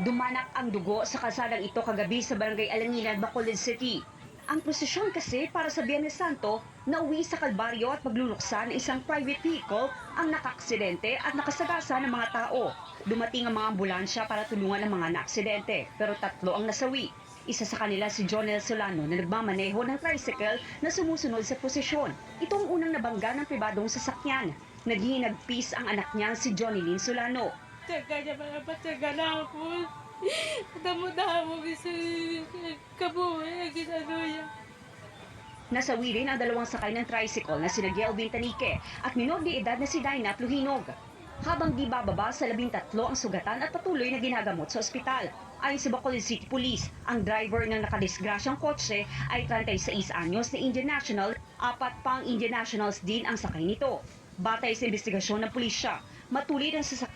Dumanak ang dugo sa kalsadang ito kagabi sa barangay Alanginan, Bacolod City. Ang prosesyon kasi para sa Biyernes Santo na uwi sa Kalbaryo at pagluluksan ng isang private vehicle ang nakaksidente at nakasagasa ng mga tao. Dumating ang mga ambulansya para tulungan ang mga naaksidente pero tatlo ang nasawi. Isa sa kanila si Jonel Solano na nagmamaneho ng tricycle na sumusunod sa prosesyon. Ito ang unang nabangga ng pribadong sasakyan. Naghihinagpis ang anak niya si Johnny Lynn Solano. Tsaga niya mga patsaga na ako. Damo-damo bisa kabuhay ang ginano niya. Nasawi rin ang dalawang sakay ng tricycle na sina Gelvin Tanique at minor de edad na si Dinah Luhinog. Habang di bababa sa labing tatlo ang sugatan at patuloy na ginagamot sa ospital. Ayon sa Bacolod City Police, ang driver ng nakadisgrasyang kotse ay 36 anyos na Indian National, apat pang Indian Nationals din ang sakay nito. Batay sa investigasyon ng pulisya, matulid ang sasakyan